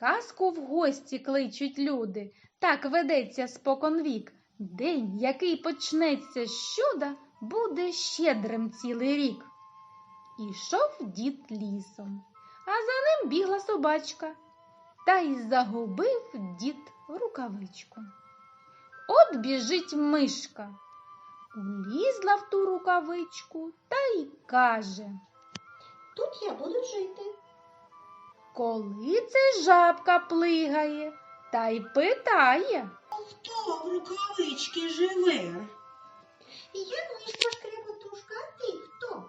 Казку в гості кличуть люди, так ведеться споконвік. День, який почнеться з чуда, буде щедрим цілий рік. Ішов дід лісом, а за ним бігла собачка, та й загубив дід рукавичку. От біжить мишка, улізла в ту рукавичку та й каже. Тут я буду жити. Коли це жабка плигає та й питає. Хто в рукавичці живе? Я мишка шкреботушка, а ти хто?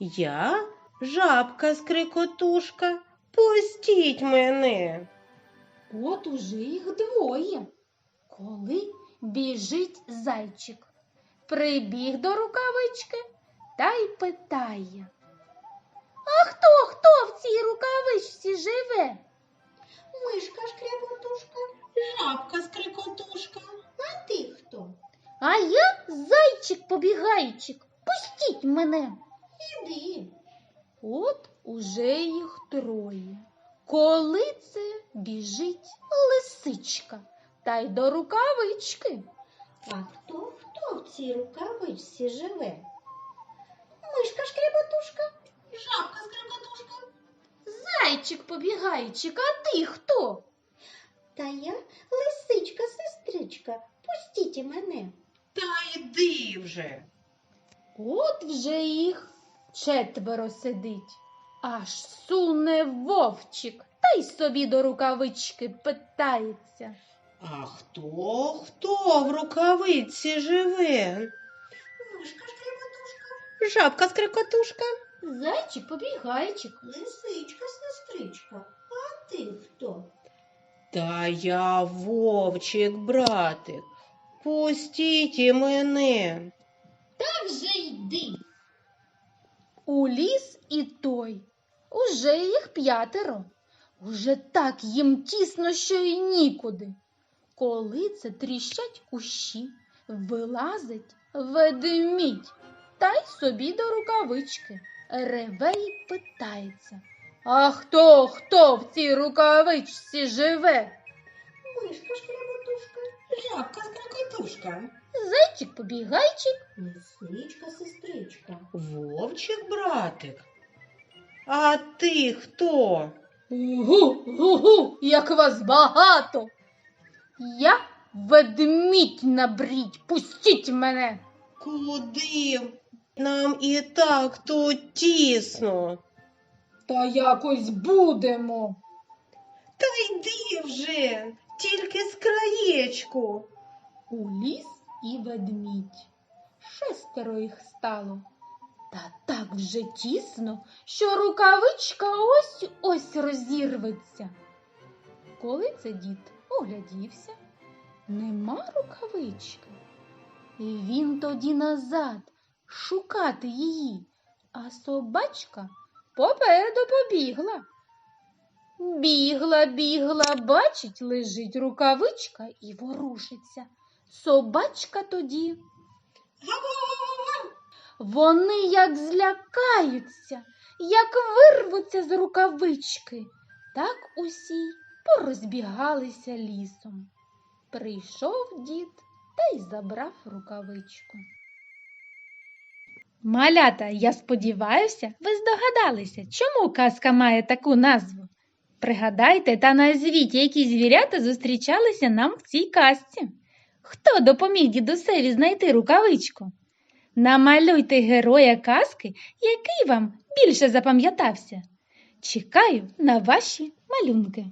Я жабка скрикотушка. Пустіть мене. От уже їх двоє. Коли біжить зайчик, прибіг до рукавички та й питає. А хто хто в цій рукавичці живе? Мишка шкреботушка, Жабка скрикотушка. а ти хто? А я зайчик побігайчик. Пустіть мене. Іди. От уже їх троє. Коли це біжить лисичка та й до рукавички. А хто хто в цій рукавичці живе? Мишка шкреботушка, Зайчик побігайчик, а ти хто? та я лисичка, сестричка. Пустіть мене. Та йди вже. От вже їх четверо сидить. Аж суне вовчик та й собі до рукавички питається. А хто хто в рукавиці живе? Мишка шкреботушка, Жабка скрикотушка. Зайчик побігайчик. лисичка, сестричка. А ти хто? Та я вовчик, братик. Пустіть і мене. Та вже йди. У ліс і той. Уже їх п'ятеро. Уже так їм тісно, що й нікуди. Коли це тріщать кущі, вилазить ведмідь та й собі до рукавички. Реве й питається. А хто, хто в цій рукавичці живе? Мишка шкреботушка, Жабка скрикотушка. Зайчик побігайчик. лисичка, сестричка. Вовчик, братик. А ти хто? Гу, гу, як вас багато. Я ведмідь набрідь, пустіть мене. Куди? Нам і так тут тісно. Та якось будемо. Та йди вже, тільки з краєчку. У ліс і ведмідь. Шестеро їх стало. Та так вже тісно, що рукавичка ось ось розірветься. Коли це дід оглядівся, нема рукавички. І він тоді назад шукати її, а собачка попереду побігла. Бігла, бігла, бачить, лежить рукавичка і ворушиться. Собачка тоді. Вони як злякаються, як вирвуться з рукавички, так усі порозбігалися лісом. Прийшов дід та й забрав рукавичку. Малята, я сподіваюся, ви здогадалися, чому казка має таку назву. Пригадайте та назвіть, які звірята зустрічалися нам в цій казці. Хто допоміг дідусеві знайти рукавичку? Намалюйте героя казки, який вам більше запам'ятався. Чекаю на ваші малюнки.